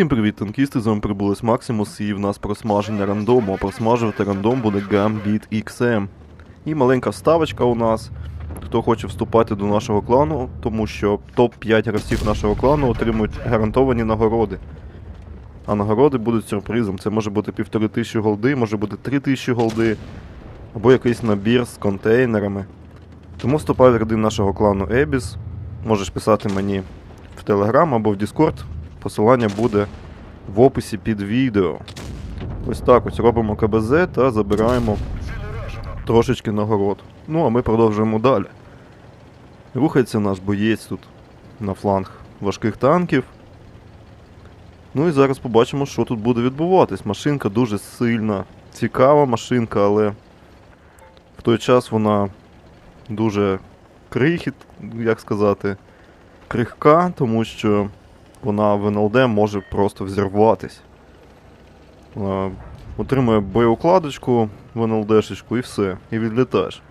Всім привіт, танкісти, з вами прибулись Максимус і в нас просмаження рандому, а просмажувати рандом буде Gambit XM. І маленька вставочка у нас. Хто хоче вступати до нашого клану, тому що топ-5 гравців нашого клану отримують гарантовані нагороди. А нагороди будуть сюрпризом. Це може бути півтори тисячі голди, може бути три тисячі голди, або якийсь набір з контейнерами. Тому вступай в ряди нашого клану Ебіс. Можеш писати мені в Телеграм або в Discord. Посилання буде в описі під відео. Ось так ось робимо КБЗ та забираємо трошечки нагород. Ну, а ми продовжуємо далі. Рухається наш боєць тут на фланг важких танків. Ну і зараз побачимо, що тут буде відбуватись. Машинка дуже сильна, цікава машинка, але в той час вона дуже крихіт, як сказати, крихка, тому що вона в НЛД може просто взірватись. Е, Отримує боєукладочку в НЛДшечку і все, і відлітаєш.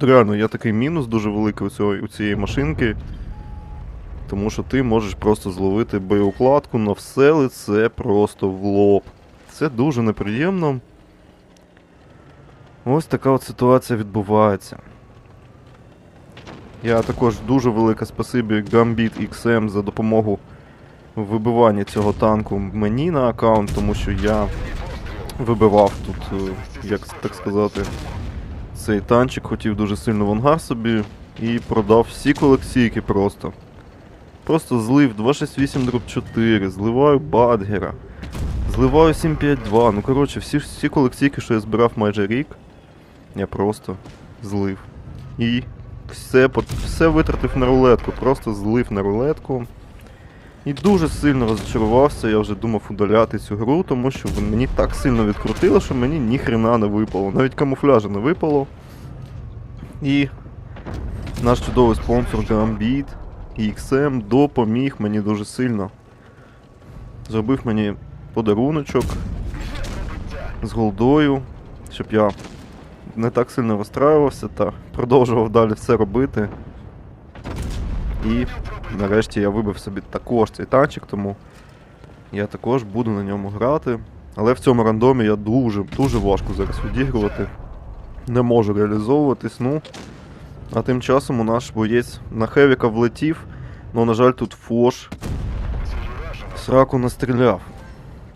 Реально, є такий мінус дуже великий у, цього, у цієї машинки. Тому що ти можеш просто зловити боєукладку на все лице просто в лоб. Це дуже неприємно. Ось така от ситуація відбувається. Я також дуже велике спасибі Gambit XM за допомогу в вибиванні цього танку мені на аккаунт, тому що я вибивав тут, е, як так сказати, цей танчик, хотів дуже сильно в ангар собі і продав всі колекційки просто. Просто злив 268 дроп 4, зливаю Бадгера, зливаю 752. Ну коротше, всі, всі колекційки, що я збирав майже рік, я просто злив. І все, все витратив на рулетку, просто злив на рулетку. І дуже сильно розчарувався, я вже думав удаляти цю гру, тому що мені так сильно відкрутило, що мені ніхрена не випало. Навіть камуфляжа не випало. І наш чудовий спонсор Gambit і XM допоміг мені дуже сильно. Зробив мені подаруночок з голдою, щоб я не так сильно розстраювався та продовжував далі все робити. І нарешті я вибив собі також цей танчик, тому я також буду на ньому грати. Але в цьому рандомі я дуже, дуже важко зараз відігрувати. Не можу реалізовуватись, ну. А тим часом у наш боєць на Хевіка влетів, але, на жаль, тут Фош сраку настріляв.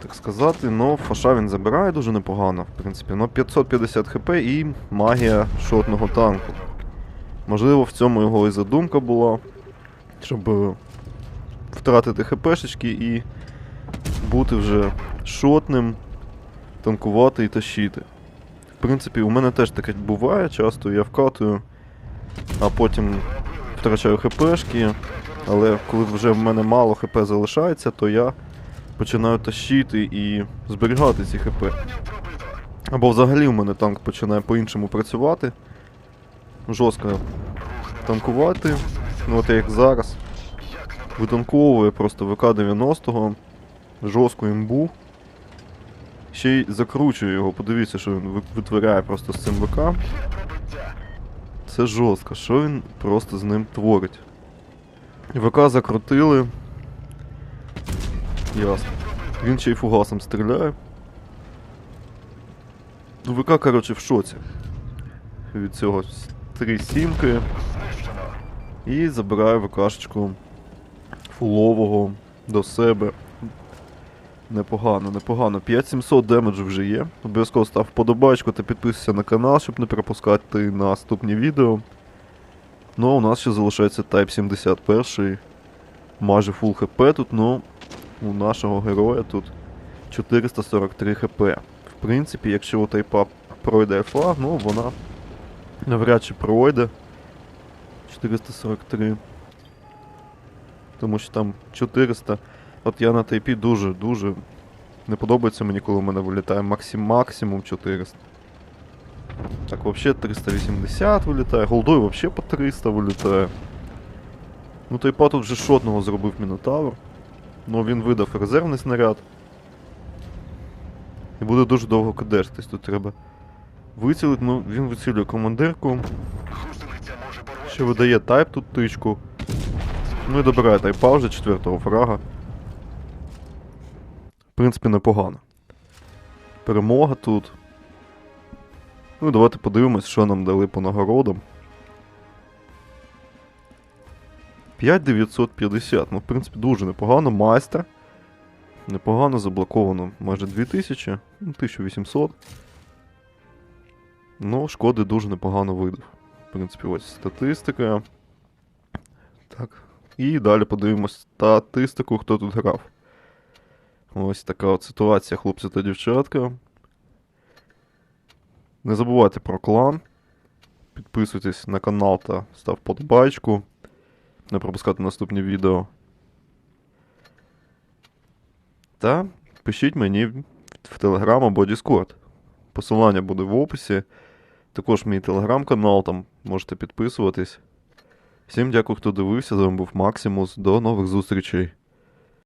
Так сказати, ну фаша він забирає дуже непогано, в принципі. Ну 550 хп і магія шотного танку. Можливо, в цьому його і задумка була, щоб е, втратити хпшечки і бути вже шотним, танкувати і тащити. В принципі, у мене теж таке буває, часто я вкатую, а потім втрачаю хпшки, але коли вже в мене мало хп залишається, то я починаю тащити і зберігати ці хп. Або взагалі у мене танк починає по-іншому працювати. Жорстко танкувати. Ну от як зараз. Витанковує просто ВК-90, жорстку імбу. Ще й закручує його, подивіться, що він витворяє просто з цим ВК. Це жорстко, що він просто з ним творить. ВК закрутили. Ясно. Він ще й фугасом стріляє. Ну, ВК, коротше, в шоці. Від цього три сімки. І забирає ВКшечку фулового до себе. Непогано, непогано. 5700 демеджу вже є. Обов'язково став вподобайку та підписуйся на канал, щоб не пропускати наступні відео. Ну а у нас ще залишається Type 71. Майже фул хп тут, ну у нашого героя тут 443 хп. В принципі, якщо у тайпа пройде флаг, ну вона навряд чи пройде. 443. Тому що там 400. От я на тайпі дуже, дуже не подобається мені, коли в мене вилітає максим, максимум 400. Так, взагалі 380 вилітає, голдой взагалі по 300 вилітає. Ну тайпа тут вже шотного зробив Мінотавр. Ну він видав резервний снаряд. І буде дуже довго кадешитись. Тут треба вицілити. Ну, він вицілює командирку. Ще видає тайп тут тичку. Ну і добирає тайпа вже четвертого фрага. В принципі, непогано. Перемога тут. Ну, і давайте подивимось, що нам дали по нагородам. 5950. Ну, в принципі, дуже непогано. Майстер. Непогано заблоковано майже 2000, ну, 1800. Ну, шкоди дуже непогано видав. В принципі, ось статистика. Так. І далі подивимось статистику, хто тут грав. Ось така от ситуація, хлопці та дівчатка. Не забувайте про клан. Підписуйтесь на канал та став подобайку. Не пропускати наступні відео. Та пишіть мені в- Telegram або Discord. Посилання буде в описі. Також мій телеграм-канал, там можете підписуватись. Всім дякую, хто дивився. З вами був Максимус. До нових зустрічей.